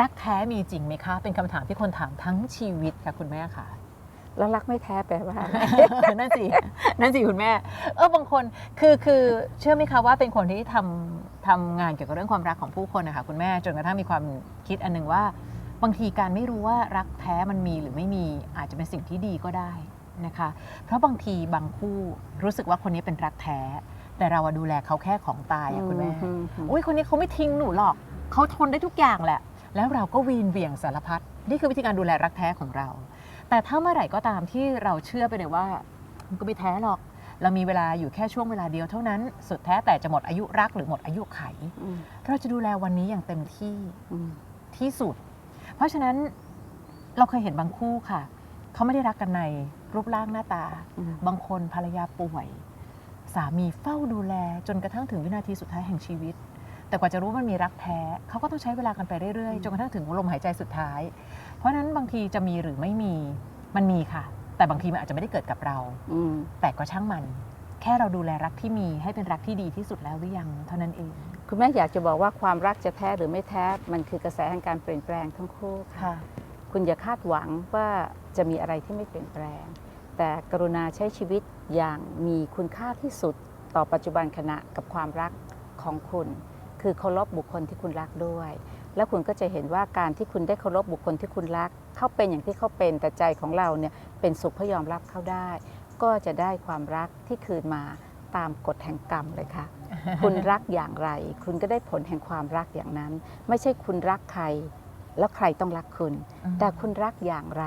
รักแท้มีจริงไหมคะ เป็นคำถามที่คนถามทั้งชีวิตค่ะคุณแม่ค่ะ แล้วรักไม่แท้แปลว่าอะไร นั่นสิ นั่นสิคุณแม่ เออบางคน คือคือเชื่อไหมคะว่าเป็นคนที่ทำทำงานเกี่ยวกับเรื่องความรักของผู้คนนะคะคุณแม่จนกระทั่งมีความคิดอันหนึ่งว่า บางทีการไม่รู้ว่ารักแท้มันมีหรือไม่มีอาจจะเป็นสิ่งที่ดีก็ได้นะคะ เพราะบางทีบางคู่รู้สึกว่าคนนี้เป็นรักแท้ แต่เราอะดูแลเขาแค่ของตายอะคุณแม่อืมอืมอุ้ยคนนี้เขาไม่ทิ้งหนูหรอก เขาทนได้ทุกอย่างแหละ แล้วเราก็วีนเบี่ยงสารพัดนี่คือวิธีการดูแลรักแท้ของเรา แต่ถ้าเมื่อไหร่ก็ตามที่เราเชื่อไปเลยว่ามันก็ไม่แท้หรอก เรามีเวลาอยู่แค่ช่วงเวลาเดียวเท่านั้น สุดแท้แต่จะหมดอายุรักหรือหมดอายุไขอืมเราจะดูแลวันนี้อย่างเต็มที่อืมที่สุด เพราะฉะนั้นเราเคยเห็นบางคู่ค่ะ เขาไม่ได้รักกันในรูปร่างหน้าตาอืมบางคนภรรยาป่วย สามีเฝ้าดูแลจนกระทั่งถึงวินาทีสุดท้ายแห่งชีวิต แต่กว่าจะรู้ว่ามันมีรักแท้เขาก็ต้องใช้เวลากันไปเรื่อยๆจนกระทั่งถึงลมหายใจสุดท้าย เพราะฉะนั้นบางทีจะมีหรือไม่มีมันมีค่ะ แต่บางทีมันอาจจะไม่ได้เกิดกับเรา อืม แต่ก็ช่างมัน แค่เราดูแลรักที่มีให้เป็นรักที่ดีที่สุดแล้วหรือยังเท่านั้นเองคุณแม่อยากจะบอกว่าความรักจะแท้หรือไม่แท้ มันคือกระแสแห่งการเปลี่ยนแปลงทั้งคู่ค่ะ ค่ะ คุณอย่าคาดหวังว่าจะมีอะไรที่ไม่เปลี่ยนแปลง แต่กรุณาใช้ชีวิตอย่างมีคุณค่าที่สุดต่อปัจจุบันขณะกับความรักของคุณ คือเคารพบุคคลที่คุณรักด้วย แล้วคุณก็จะเห็นว่าการที่คุณได้เคารพบุคคลที่คุณรัก เขาเป็นอย่างที่เขาเป็นแต่ใจของเราเนี่ยเป็นสุขเพราะยอมรับเขาได้ ก็จะได้ความรักที่คืนมาตามกฎแห่งกรรมเลยค่ะ คุณรักอย่างไร คุณก็ได้ผลแห่งความรักอย่างนั้น ไม่ใช่คุณรักใคร แล้วใครต้องรักคุณ แต่คุณรักอย่างไร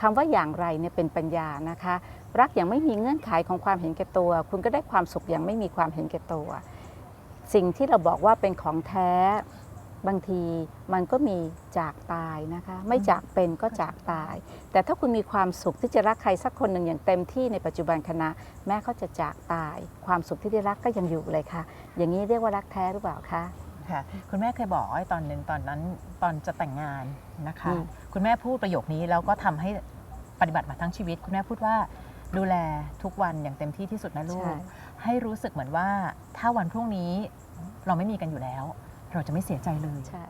คำว่าอย่างไรเนี่ยเป็นปัญญานะคะ รักอย่างไม่มีเงื่อนไขของความเห็นแก่ตัว คุณก็ได้ความสุขอย่างไม่มีความเห็นแก่ตัว สิ่งที่เราบอกว่าเป็นของแท้บางทีมันก็มีจากตายนะคะ ไม่จากเป็นก็จากตาย แต่ถ้าคุณมีความสุขที่จะรักใครสักคนหนึ่งอย่างเต็มที่ในปัจจุบันขณะแม้เขาจะจากตาย ความสุขที่ได้รักก็ยังอยู่เลยค่ะ อย่างนี้เรียกว่ารักแท้หรือเปล่าคะค่ะคุณแม่เคยบอกไอ้ตอนหนึ่งตอนนั้นตอนจะแต่งงานนะคะอืมคุณแม่พูดประโยคนี้แล้วก็ทำให้ปฏิบัติมาทั้งชีวิต คุณแม่พูดว่า ดูแลทุกวันอย่างเต็มที่ที่สุดนะลูใช่กให้รู้สึกเหมือนว่าถ้าวันพรุ่งนี้เราไม่มีกันอยู่แล้ว เราจะไม่เสียใจเลย ใช่